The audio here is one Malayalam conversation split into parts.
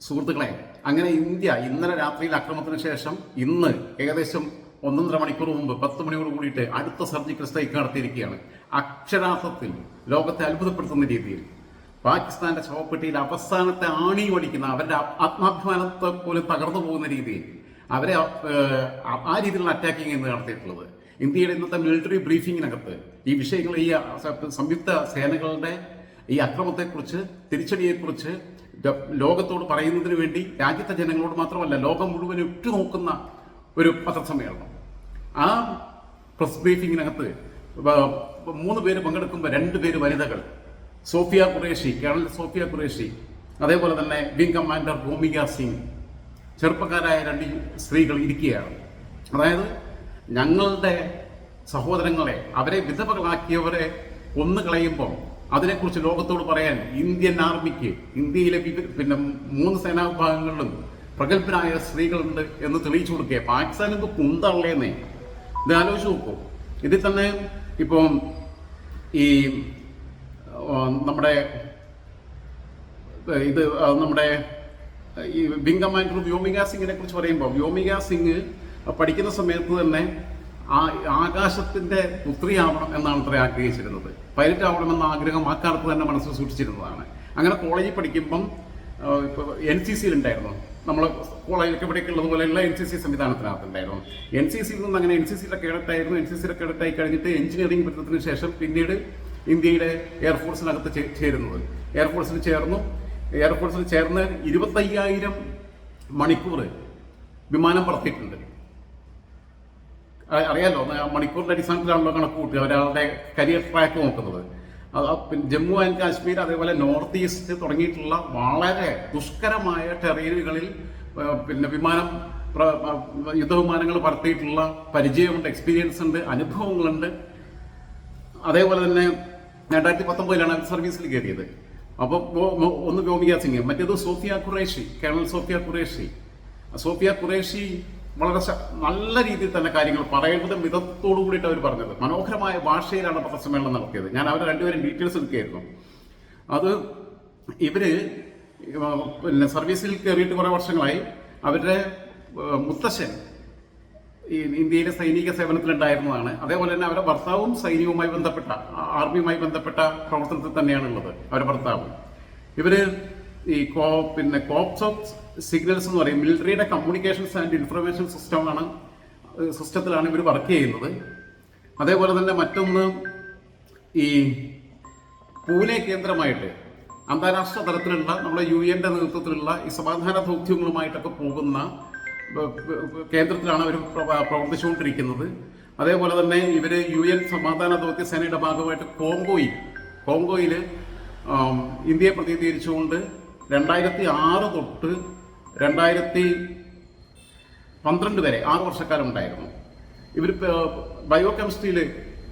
സുഹൃത്തുക്കളെ അങ്ങനെ ഇന്ത്യ ഇന്നലെ രാത്രിയിൽ അക്രമത്തിന് ശേഷം ഇന്ന് ഏകദേശം ഒന്നൊന്നര മണിക്കൂർ മുമ്പ് പത്ത് മണിയോട് കൂടിയിട്ട് അടുത്ത സർജിക്കൽ സ്ട്രൈക്ക് നടത്തിയിരിക്കുകയാണ്. അക്ഷരാർത്ഥത്തിൽ ലോകത്തെ അത്ഭുതപ്പെടുത്തുന്ന രീതിയിൽ. പാകിസ്ഥാന്റെ ശവപ്പെട്ടിയിൽ അവസാനത്തെ ആണി ഓടിക്കുന്ന അവരുടെ ആത്മാഭിമാനത്തെ പോലും തകർന്നു പോകുന്ന രീതിയിൽ അവരെ ആ- രീതിയിലുള്ള അറ്റാക്കിംഗ് എന്ന് നടത്തിയിട്ടുള്ളത്. ഇന്ത്യയുടെ ഇന്നത്തെ മിലിറ്ററി ബ്രീഫിങ്ങിനകത്ത് ഈ വിഷയങ്ങൾ ഈ സംയുക്ത സേനകളുടെ ഈ അക്രമത്തെക്കുറിച്ച് തിരിച്ചടിയെക്കുറിച്ച് ലോകത്തോട് പറയുന്നതിന് വേണ്ടി രാജ്യത്തെ ജനങ്ങളോട് മാത്രമല്ല ലോകം മുഴുവൻ ഉറ്റുനോക്കുന്ന ഒരു പത്രസമ്മേളനം. ആ പ്രസ് ബ്രീഫിങ്ങിനകത്ത് മൂന്ന് പേര് പങ്കെടുക്കുമ്പോൾ രണ്ട് പേര് വനിതകൾ. സോഫിയ ഖുറേഷി കേണൽ സോഫിയ ഖുറേഷി അതേപോലെ തന്നെ വിംഗ് കമാൻഡർ ഭൂമിക സിംഗ് ചെറുപ്പക്കാരായ രണ്ട് സ്ത്രീകൾ ഇരിക്കുകയാണ്. അതായത് ഞങ്ങളുടെ സഹോദരങ്ങളെ അവരെ വിധവകളാക്കിയവരെ കൊന്നു കളയുമ്പോൾ അതിനെക്കുറിച്ച് ലോകത്തോട് പറയാൻ ഇന്ത്യൻ ആർമിക്ക് ഇന്ത്യയിലെ പിന്നെ മൂന്ന് സേനാ വിഭാഗങ്ങളിലും പ്രഗത്ഭരായ സ്ത്രീകളുണ്ട് എന്ന് തെളിയിച്ചു കൊടുക്കുക പാകിസ്ഥാൻ ഇത് കുന്തള്ളേന്നേ? ഇത് ആലോചിച്ച് നോക്കൂ. ഇതിൽ തന്നെ ഇപ്പം ഈ നമ്മുടെ ഇത് നമ്മുടെ ഈ വിംഗ് കമാൻഡർ വ്യോമിക സിംഗിനെ കുറിച്ച് പറയുമ്പോൾ വ്യോമിക സിംഗ് പഠിക്കുന്ന സമയത്ത് തന്നെ ആ ആകാശത്തിന്റെ പുത്രിയാവണം എന്നാണ് അത്ര ആഗ്രഹിച്ചിരുന്നത്. പൈലറ്റ് ആവണമെന്ന ആഗ്രഹം ആ കാലത്ത് തന്നെ മനസ്സിൽ സൂക്ഷിച്ചിരുന്നതാണ്. അങ്ങനെ കോളേജിൽ പഠിക്കുമ്പം എൻ സി സിയിൽ ഉണ്ടായിരുന്നു. നമ്മൾ കോളേജിലൊക്കെ ഇവിടെയൊക്കെ പോലെയുള്ള എൻ സി സി സംവിധാനത്തിനകത്തുണ്ടായിരുന്നു. എൻ സി സിയിൽ നിന്ന് അങ്ങനെ എൻ സി സിയിലെ കേഡറ്റായിരുന്നു. എൻ സി സിയിലെ കേഡറ്റായി കഴിഞ്ഞിട്ട് എഞ്ചിനീയറിംഗ് പഠിത്തത്തിന് ശേഷം പിന്നീട് ഇന്ത്യയുടെ എയർഫോഴ്സിനകത്ത് ചേരുന്നത്. എയർഫോഴ്സിൽ ചേർന്നു. എയർഫോഴ്സിൽ ചേർന്ന് ഇരുപത്തയ്യായിരം മണിക്കൂർ വിമാനം പറത്തിയിട്ടുണ്ട്. അറിയാലോ മണിക്കൂറിന്റെ അടിസ്ഥാനത്തിലാണല്ലോ കണക്ക് കൂട്ടുക ഒരാളുടെ കരിയർ ട്രാക്ക് നോക്കുന്നത്. ജമ്മു ആൻഡ് കാശ്മീർ അതേപോലെ നോർത്ത് ഈസ്റ്റ് തുടങ്ങിയിട്ടുള്ള വളരെ ദുഷ്കരമായ ടെറീനുകളിൽ പിന്നെ വിമാനം യുദ്ധവിമാനങ്ങൾ പറത്തിയിട്ടുള്ള പരിചയമുണ്ട് എക്സ്പീരിയൻസ് ഉണ്ട് അനുഭവങ്ങളുണ്ട്. അതേപോലെ തന്നെ രണ്ടായിരത്തി പത്തൊമ്പതിലാണ് സർവീസിൽ കയറിയത്. അപ്പോൾ ഒന്ന് വ്യോമിക സിംഗ് മറ്റേത് സോഫിയ ഖുറേഷി കേണൽ സോഫിയ ഖുറേഷി. സോഫിയ ഖുറേഷി വളരെ നല്ല രീതിയിൽ തന്നെ കാര്യങ്ങൾ പറയേണ്ടത് മിതത്തോടു കൂടിയിട്ട് അവർ പറഞ്ഞത്. മനോഹരമായ ഭാഷയിലാണ് പത്രസമ്മേളനം നടത്തിയത്. ഞാൻ അവരെ രണ്ടുപേരും ഡീറ്റെയിൽസ് എടുക്കുകയായിരുന്നു. അത് ഇവർ പിന്നെ സർവീസിൽ കയറിയിട്ട് കുറേ വർഷങ്ങളായി അവരുടെ മുത്തശ്ശൻ ഈ ഇന്ത്യയിലെ സൈനിക സേവനത്തിലുണ്ടായിരുന്നതാണ്. അതേപോലെ തന്നെ അവരുടെ ഭർത്താവും സൈന്യവുമായി ബന്ധപ്പെട്ട ആർമിയുമായി ബന്ധപ്പെട്ട പ്രവർത്തനത്തിൽ തന്നെയാണുള്ളത് അവരുടെ ഭർത്താവും. ഇവർ ഈ കോ പിന്നെ കോപ്സ് ഓഫ് സിഗ്നൽസ് എന്ന് പറയും. മിലിറ്ററിയുടെ കമ്മ്യൂണിക്കേഷൻസ് ആൻഡ് ഇൻഫർമേഷൻ സിസ്റ്റമാണ് സിസ്റ്റത്തിലാണ് ഇവർ വർക്ക് ചെയ്യുന്നത്. അതേപോലെ തന്നെ മറ്റൊന്ന് ഈ പൂനെ കേന്ദ്രമായിട്ട് അന്താരാഷ്ട്ര തലത്തിലുള്ള നമ്മുടെ യു എന്റെ നേതൃത്വത്തിലുള്ള ഈ സമാധാന ദൗത്യങ്ങളുമായിട്ടൊക്കെ പോകുന്ന കേന്ദ്രത്തിലാണ് അവർ പ്രവർത്തിച്ചുകൊണ്ടിരിക്കുന്നത്. അതേപോലെ തന്നെ ഇവർ യു എൻ സമാധാന ദൗത്യ സേനയുടെ ഭാഗമായിട്ട് കോങ്കോയിൽ കോങ്കോയിൽ ഇന്ത്യയെ പ്രതിനിധീകരിച്ചുകൊണ്ട് രണ്ടായിരത്തി ആറ് തൊട്ട് രണ്ടായിരത്തി പന്ത്രണ്ട് വരെ ആറ് വർഷക്കാലം ഉണ്ടായിരുന്നു ഇവർ ബയോ കെമിസ്ട്രിയിൽ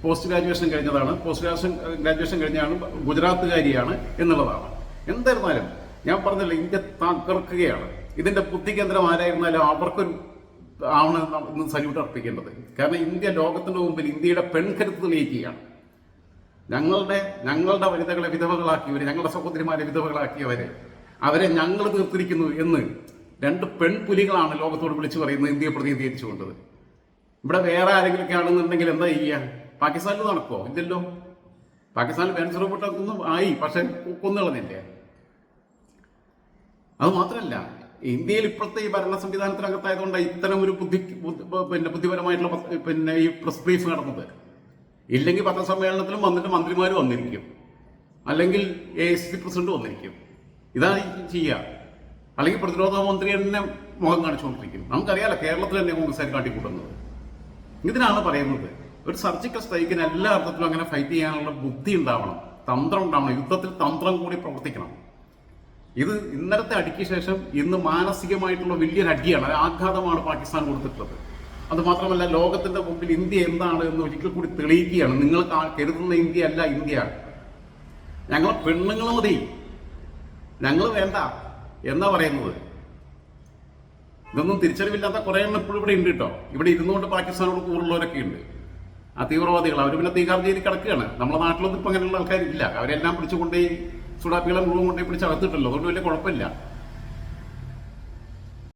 പോസ്റ്റ് ഗ്രാജുവേഷൻ കഴിഞ്ഞതാണ്. പോസ്റ്റ് ഗ്രാജുവേഷൻ ഗ്രാജുവേഷൻ കഴിഞ്ഞാണ് ഗുജറാത്തുകാരിയാണ് എന്നുള്ളതാണ്. എന്തായിരുന്നാലും ഞാൻ പറഞ്ഞില്ല ഇന്ത്യ തകർക്കുകയാണ്. ഇതിന്റെ ബുദ്ധി കേന്ദ്രം ആരായിരുന്നാലും അവർക്കൊരു ആണ് ഇന്ന് സല്യൂട്ട് അർപ്പിക്കേണ്ടത്. കാരണം ഇന്ത്യ ലോകത്തിന്റെ മുമ്പിൽ ഇന്ത്യയുടെ പെൺകരുത്ത് തെളിയിക്കുകയാണ്. ഞങ്ങളുടെ ഞങ്ങളുടെ വനിതകളെ വിധവകളാക്കിയവര് ഞങ്ങളുടെ സഹോദരിമാരെ വിധവകളാക്കിയവരെ അവരെ ഞങ്ങൾ തീർത്തിരിക്കുന്നു എന്ന് രണ്ട് പെൺപുലികളാണ് ലോകത്തോട് വിളിച്ചു പറയുന്നത് ഇന്ത്യയെ പ്രതിനിധീകരിച്ചുകൊണ്ടത്. ഇവിടെ വേറെ ആരെങ്കിലുമൊക്കെ ആണെന്നുണ്ടെങ്കിൽ എന്താ ചെയ്യുക? പാകിസ്ഥാനിൽ നടക്കുമോ ഇല്ലല്ലോ. പാകിസ്ഥാനിൽ ബാൻസർ ഒന്നും ആയി പക്ഷെ കൊന്നുകളഞ്ഞില്ലേ? അത് മാത്രമല്ല ഇന്ത്യയിൽ ഇപ്പോഴത്തെ ഈ ഭരണ സംവിധാനത്തിനകത്തായതുകൊണ്ട് ഇത്തരം ഒരു ബുദ്ധി- പിന്നെ ബുദ്ധിപരമായിട്ടുള്ള പിന്നെ ഈ പ്രസ് ബ്രീഫ് നടന്നത്. ഇല്ലെങ്കിൽ പത്രസമ്മേളനത്തിലും വന്നിട്ട് മന്ത്രിമാർ വന്നിരിക്കും. അല്ലെങ്കിൽ എ എസ് സി പ്രസിഡന്റ് വന്നിരിക്കും. ഇതാണ് ചെയ്യുക. അല്ലെങ്കിൽ പ്രതിരോധ മന്ത്രി തന്നെ മുഖം കാണിച്ചുകൊണ്ടിരിക്കും നമുക്കറിയാലോ കേരളത്തിൽ തന്നെ കോൺഗ്രസ്സുകാർ കാട്ടിക്കൂട്ടുന്നത്. ഇതിനാണ് പറയുന്നത്. ഒരു സർജിക്കൽ സ്ട്രൈക്കിന് എല്ലാ അർത്ഥത്തിലും അങ്ങനെ ഫൈറ്റ് ചെയ്യാനുള്ള ബുദ്ധി ഉണ്ടാവണം. തന്ത്രം ഉണ്ടാവണം. യുദ്ധത്തിൽ തന്ത്രം കൂടി പ്രവർത്തിക്കണം. ഇത് ഇന്നലത്തെ അടിക്ക് ശേഷം ഇന്ന് മാനസികമായിട്ടുള്ള വലിയൊരു അടിയാണ്. ആഘാതമാണ് പാകിസ്ഥാൻ കൊടുത്തിട്ടുള്ളത്. അത് മാത്രമല്ല ലോകത്തിന്റെ മുമ്പിൽ ഇന്ത്യ എന്താണ് എന്ന് ഒരിക്കൽ കൂടി തെളിയിക്കുകയാണ്. നിങ്ങൾ കരുതുന്ന ഇന്ത്യ അല്ല ഇന്ത്യ. ഞങ്ങളെ പെണ്ണുങ്ങൾ മതി. ഞങ്ങൾ വേണ്ട. എന്നാ പറയുന്നത്? ഇതൊന്നും തിരിച്ചറിവില്ലാത്ത കുറേ എണ്ണം ഇപ്പോഴും ഇവിടെ ഉണ്ട് കേട്ടോ. ഇവിടെ ഇരുന്നുകൊണ്ട് പാകിസ്ഥാനോട് കൂറുള്ളവരൊക്കെ ഉണ്ട്. ആ തീവ്രവാദികൾ. അവർ പിന്നെ തീകാർ ജയിലിൽ കിടക്കുകയാണ്. നമ്മുടെ നാട്ടിലൊന്നും ഇപ്പം അങ്ങനെയുള്ള ആൾക്കാരില്ല. അവരെല്ലാം പിടിച്ചുകൊണ്ടേ സുഡാപ്പികളെ മുഴുവൻ കൊണ്ടേ പിടിച്ച് അകത്തിട്ടല്ലോ. അതുകൊണ്ട് വലിയ കുഴപ്പമില്ല.